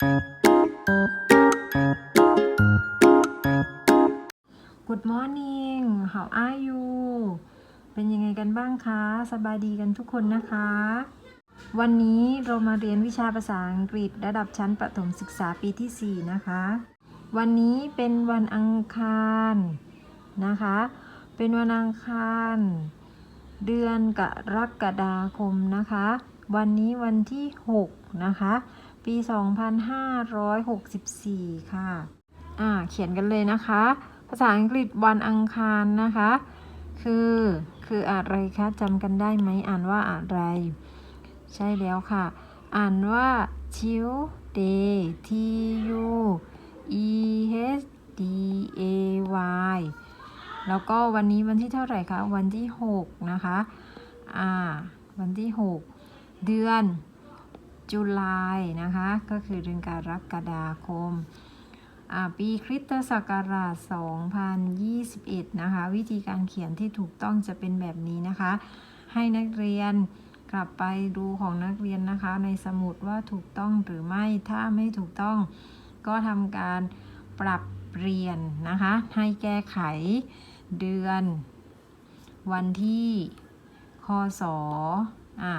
Good morning how are you เป็นยังไงกันบ้างคะ สบายดีกันทุกคนนะคะ วันนี้เรามาเรียนวิชาภาษาอังกฤษระดับชั้นประถมศึกษาปีที่ 4 นะคะ วันนี้เป็นวันอังคารนะคะ เป็นวันอังคารเดือนกรกฎาคมนะคะ วันนี้วันที่ 6 นะคะ ปี 2564 ค่ะ อ่า เขียนกันเลยนะคะ ภาษาอังกฤษวันอังคารนะคะ คือ คืออะไรคะจำกันได้ไหมอ่านว่าอะไร ใช่แล้วค่ะ อ่านว่า Tuesday T U E H D A Y แล้วก็วันนี้วันที่เท่าไหร่คะ วันที่ 6 นะคะ อ่า วันที่ 6 เดือน จุลายนะคะ ก็คือเดือนกรกฎาคม ปีคริสตศักราช 2021 นะคะ วิธีการเขียนที่ถูกต้องจะเป็นแบบนี้นะคะ ให้นักเรียนกลับไปดูของนักเรียนนะคะ ในสมุดว่าถูกต้องหรือไม่ ถ้าไม่ถูกต้องก็ทำการปรับเปลี่ยนนะคะ ให้แก้ไขเดือน วันที่คศอะ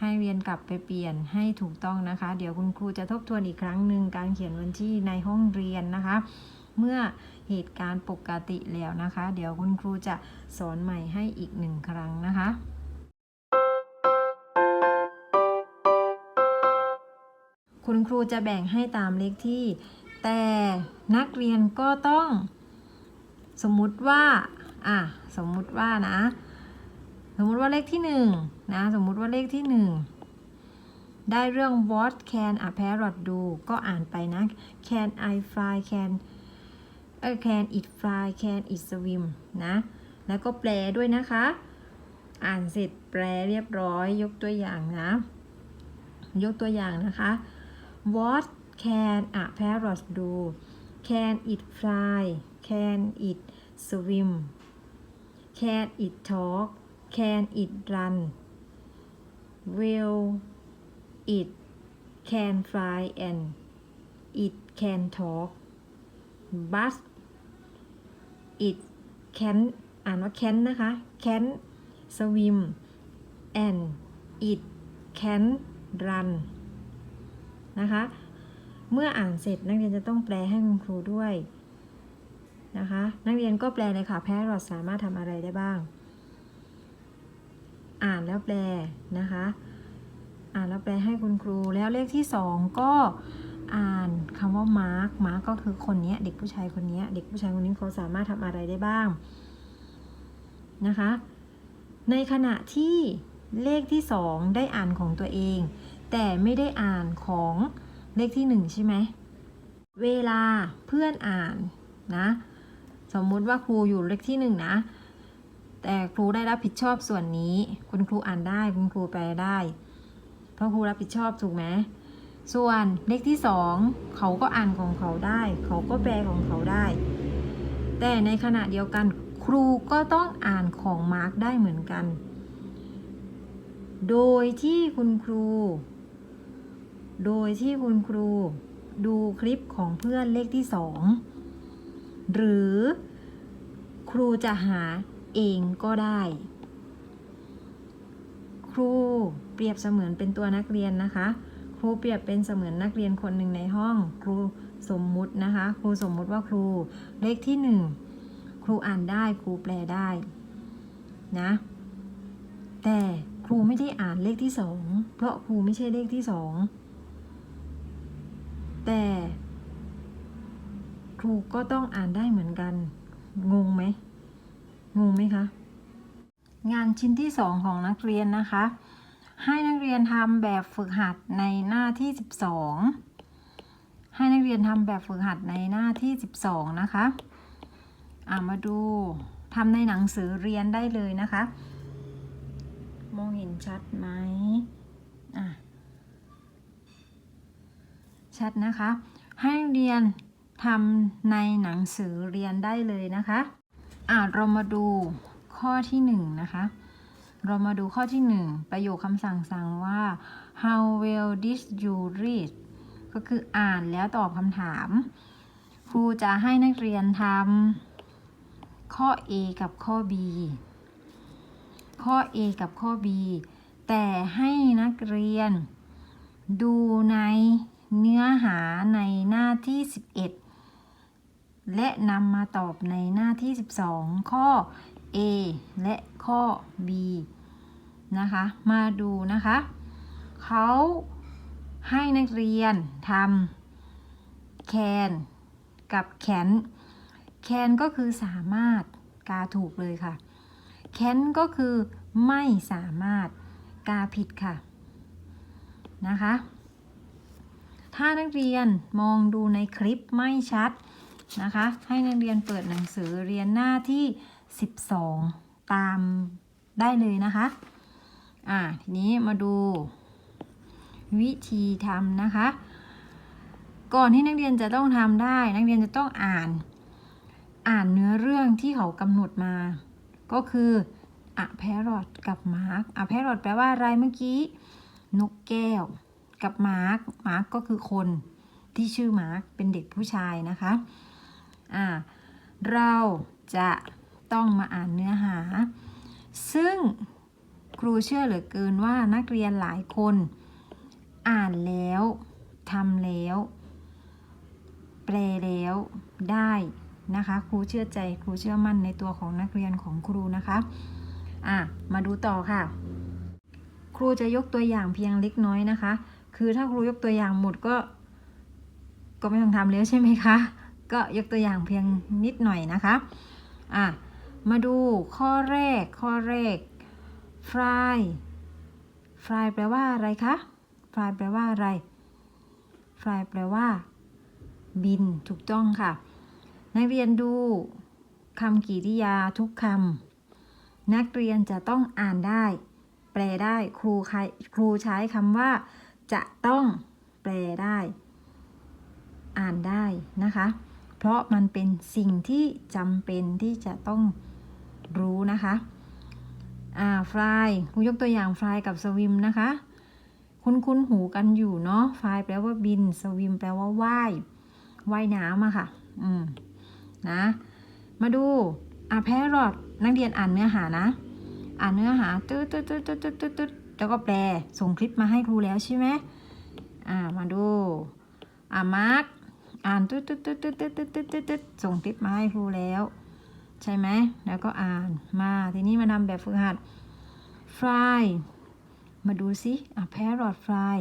ให้เรียนกลับไปเปลี่ยนให้ถูกต้องนะคะ เดี๋ยวคุณครูจะทบทวนอีกครั้งหนึ่งการเขียนวันที่ในห้องเรียนนะคะ เมื่อเหตุการณ์ปกติแล้วนะคะ เดี๋ยวคุณครูจะสอนใหม่ให้อีกหนึ่งครั้งนะคะคุณครูจะแบ่งให้ตามเลขที่ แต่นักเรียนก็ต้อง สมมุติว่า อะ สมมุติว่านะ มมุติว่าเลขที่หนึ่งนะสมมุติว่าเลขที่หนึ่งได้เรื่อง what can a parrot do ก็อ่านไปนะ can I fly can เออ can it fly can it swim นะ แล้วก็แปลด้วยนะคะ อ่านเสร็จแปลเรียบร้อยยกตัวอย่างนะ ยกตัวอย่างนะคะ what can a parrot do can it fly can it swim can it talk can it run will it can fly and it can talk but it can อ่านว่า can นะคะ can swim and it can run นะคะ เมื่ออ่านเสร็จนักเรียนจะต้องแปลให้คุณครูด้วยนะคะ นักเรียนก็แปลเลยค่ะ แพรอทสามารถทำอะไรได้บ้าง แล้วแปลนะคะอ่านแล้วแปลให้คุณครูแล้วเลขที่สองก็อ่านคำว่ามาร์กมาร์กก็คือคนนี้เด็กผู้ชายคนนี้เด็กผู้ชายคนนี้เขาสามารถทำอะไรได้บ้างนะคะ ในขณะที่เลขที่สองได้อ่านของตัวเอง แต่ไม่ได้อ่านของเลขที่หนึ่งใช่ไหมเวลาเพื่อนอ่านนะ สมมุติว่าครูอยู่เลขที่หนึ่งนะ แต่ครูได้รับผิดชอบส่วนนี้ คุณครูอ่านได้ คุณครูแปลได้ เพราะครูรับผิดชอบถูกไหมส่วนเลขที่สองเขาก็อ่านของเขาได้ เขาก็แปลของเขาได้ แต่ในขณะเดียวกันครูก็ต้องอ่านของมาร์กได้เหมือนกัน โดยที่คุณครู โดยที่คุณครู ดูคลิปของเพื่อนเลขที่สองหรือครูจะหา เองก็ได้ ครูเปรียบเสมือนเป็นตัวนักเรียนนะคะ ครูเปรียบเป็นเสมือนนักเรียนคนหนึ่งในห้อง ครูสมมุตินะคะ ครูสมมุติว่าครูเลขที่หนึ่งครูอ่านได้ครูแปลได้นะแต่ครูไม่ได้อ่านเลขที่สองเพราะครูไม่ใช่เลขที่สองแต่ครูก็ต้องอ่านได้เหมือนกัน งงไหม งงไหม คะ งานชิ้นที่สองของนักเรียนนะคะ ให้นักเรียนทำแบบฝึกหัดในหน้าที่ 12 ให้นักเรียนทำแบบฝึกหัดในหน้าที่ 12 นะคะอ่ามาดูทำในหนังสือเรียนได้เลยนะคะ มองเห็นชัดไหมอะชัดนะคะ ให้นักเรียนทำในหนังสือเรียนได้เลยนะคะ อ่าเรามาดูข้อที่หนึ่งนะคะ เรามาดูข้อที่หนึ่งประโยคคำสั่งสั่งว่า how well did you read ก็คืออ่านแล้วตอบคำถาม ครูจะให้นักเรียนทำข้อ A กับข้อ B ข้อ A กับข้อ B แต่ให้นักเรียนดูในเนื้อหาในหน้าที่ 11 และนำมาตอบในหน้าที่ 12 ข้อ A และข้อ B นะคะ มาดูนะคะ เขาให้นักเรียนทำแคนกับแขน แคนก็คือสามารถกาถูกเลยค่ะ แคนก็คือไม่สามารถกาผิดค่ะ นะคะ ถ้านักเรียนมองดูในคลิปไม่ชัด นะคะ ให้นักเรียนเปิดหนังสือเรียนหน้าที่ 12 ตามได้เลยนะคะ อ่า ทีนี้มาดู วิธีทำนะคะ ก่อนที่นักเรียนจะต้องทำได้ นักเรียนจะต้องอ่าน อ่านเนื้อเรื่องที่เขากำหนดมา ก็คืออะแพรอดกับมาร์กอะแพรอดแปลว่าอะไรเมื่อกี้ นกแก้ว กับมาร์กมาร์กก็คือคนที่ชื่อมาร์กเป็นเด็กผู้ชายนะคะ อ่าเราจะต้องมาอ่านเนื้อหา ซึ่งครูเชื่อเหลือเกินว่านักเรียนหลายคน อ่านแล้วทำแล้ว แปลแล้วได้นะคะครูเชื่อใจครูเชื่อมั่นในตัวของนักเรียนของครูนะคะอะมาดูต่อค่ะ ครูจะยกตัวอย่างเพียงเล็กน้อยนะคะ คือถ้าครูยกตัวอย่างหมดก็ ก็ไม่ต้องทำแล้วใช่ไหมคะ ก็ยกตัวอย่างเพียงนิดหน่อยนะคะอะมาดูข้อแรกข้อแรก fly fly แปลว่าอะไรคะ fly แปลว่าอะไร fly แปลว่า บินถูกต้องค่ะ นักเรียนดูคำกริยาทุกคำนักเรียนจะต้องอ่านได้ แปลได้ครูใครครูใช้คำว่า จะต้องแปลได้ อ่านได้นะคะ เพราะมันเป็นสิ่งที่จำเป็นที่จะต้องรู้นะคะอ่าฟลายครูยกตัวอย่างฟลายกับสวิมนะคะ คุ้นคุ้นๆหูกันอยู่เนาะฟลายแปลว่าบิน สวิมแปลว่าว่ายว่ายน้ำอะค่ะ อืม นะ มาดูอะแพรอดนักเรียนอ่านเนื้อหานะ อ่านเนื้อหาตึ๊ดตึ๊ดตึ๊ดตึ๊ดตึ๊ดตึ๊ดตึ๊ดแล้วก็แปล ส่งคลิปมาให้ครูแล้วใช่ไหมอ่า มาดู อ่ามาร์ก อ่านตึ๊ดตึ๊ดตึ๊ดตึ๊ดตึ๊ดตึ๊ดตึ๊ดตึ๊ดตึ๊ดส่งคลิปมาให้ครูแล้ว ใช่ไหมแล้วก็อ่านมาทีนี้มาทำแบบฝึกหัด fly มาดูสิอะ parrot fly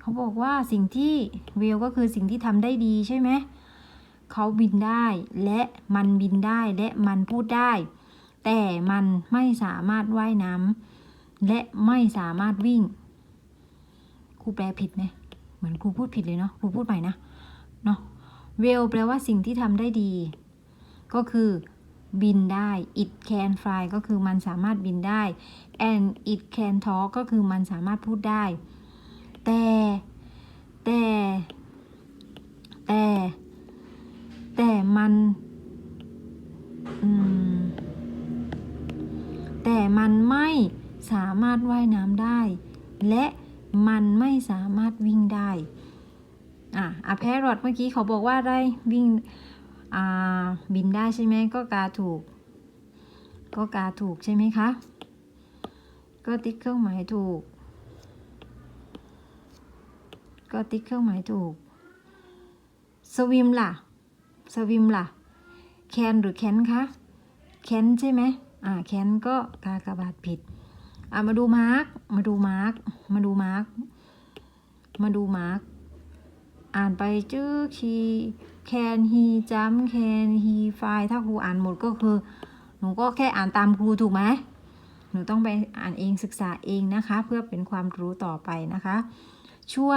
เขาบอกว่าสิ่งที่ whale ก็คือสิ่งที่ทำได้ดีใช่ไหมเขาบินได้และมันบินได้และมันพูดได้ แต่มันไม่สามารถว่ายน้ำและไม่สามารถวิ่งครูแปลผิดไหมเหมือนครูพูดผิดเลยเนาะครูพูดใหม่นะ เนาะ well แปลว่าสิ่งที่ทำได้ดี ก็คือบินได้ it can fly ก็คือมันสามารถบินได้ and it can talk ก็คือมันสามารถพูดได้ แต่ แต่ แต่ แต่มันมแต่มันไม่สามารถว่ายน้ำได้ และมันไม่สามารถวิ่งได้ อะอะแพรอดเมื่อกี้เขาบอกว่าได้วิ่งอ่าบินได้ใช่ไหมก็กาถูก ก็กาถูกใช่ไหมคะ ก็ติ๊กเครื่องหมายถูก ก็ติ๊กเครื่องหมายถูก สวิมล่ะ สวิมล่ะ แคนหรือแคนคะแคนใช่ไหมอ่าแคนก็กากระบาทผิดอ่ามาดูมาร์กมาดูมาร์กมาดูมาร์กมาดูมาร์ก อ่านไปจื้อคีแคนฮีจัมแคนฮีไฟถ้าครูอ่านหมดก็คือ หนูก็แค่อ่านตามครูถูกไหมหนูต้องไปอ่านเองศึกษาเองนะคะ เพื่อเป็นความรู้ต่อไปนะคะ ชั่ว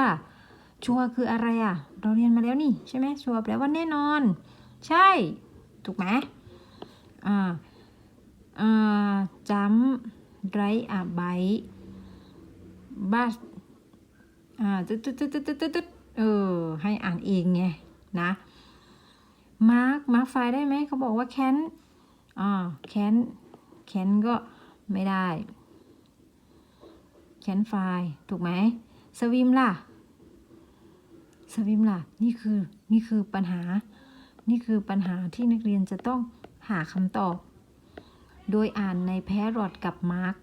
ชัวคืออะไรอะ่ะ เราเรียนมาแล้วนี่ใช่ไหมชัวแปลว่าแน่นอน ใช่ ถูกไหมอ่าอ่าจัมไรอะไบบัสอ่าตึ๊ดตึ๊ดตึ๊ดตึ๊ดตึ๊ดตึ๊ด เออ ให้อ่านเองไงนะมาร์กมาร์กไฟได้ไหมเขาบอกว่าแคนอ่าแคนแคนก็ไม่ได้แคนไฟถูกไหมสวิมล่ะสวิมล่ะนี่คือนี่คือปัญหา นี่คือปัญหาที่นักเรียนจะต้องหาคำตอบ โดยอ่านในแพรอดกับมาร์ก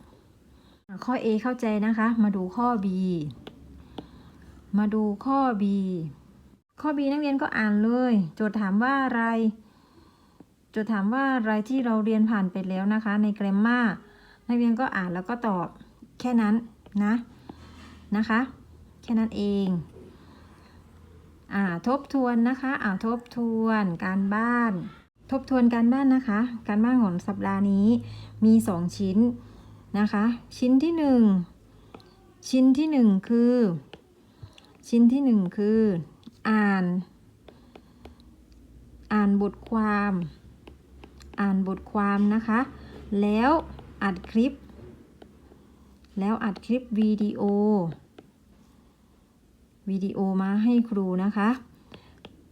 ข้อ A เข้าใจนะคะ มาดูข้อ B มาดูข้อ B ข้อ B นักเรียนก็อ่านเลย โจทย์ถามว่าอะไร โจทย์ถามว่าอะไรที่เราเรียนผ่านไปแล้วนะคะ ในแกรมมานักเรียนก็อ่านแล้วก็ตอบแค่นั้นนะนะคะ แค่นั้นเองอ่าทบทวนนะคะอ่าทบทวนการบ้าน ทบทวนการบ้านนะคะ การบ้านของสัปดาห์นี้มี 2 ชิ้นนะคะ ชิ้นที่ 1 ชิ้นที่ 1 คือ ชิ้นที่1คือ อ่าน อ่านบทความ อ่านบทความนะคะ แล้วอัดคลิป แล้วอัดคลิปวิดีโอวิดีโอมาให้ครูนะคะ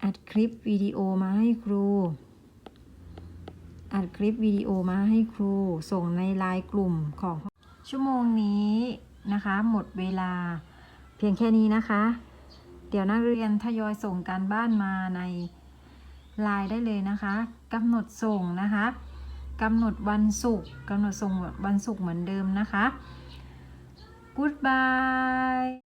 อัดคลิปวิดีโอมาให้ครู อัดคลิปวิดีโอมาให้ครู ส่งในไลน์กลุ่มของชั่วโมงนี้นะคะ หมดเวลา พียงแค่นี้นะคะ เดี๋ยวนักเรียนทยอยส่งการบ้านมาในไลน์ได้เลยนะคะกำหนดส่งนะคะกำหนดวันศุกร์กำหนดส่งวันศุกร์เหมือนเดิมนะคะ Goodbye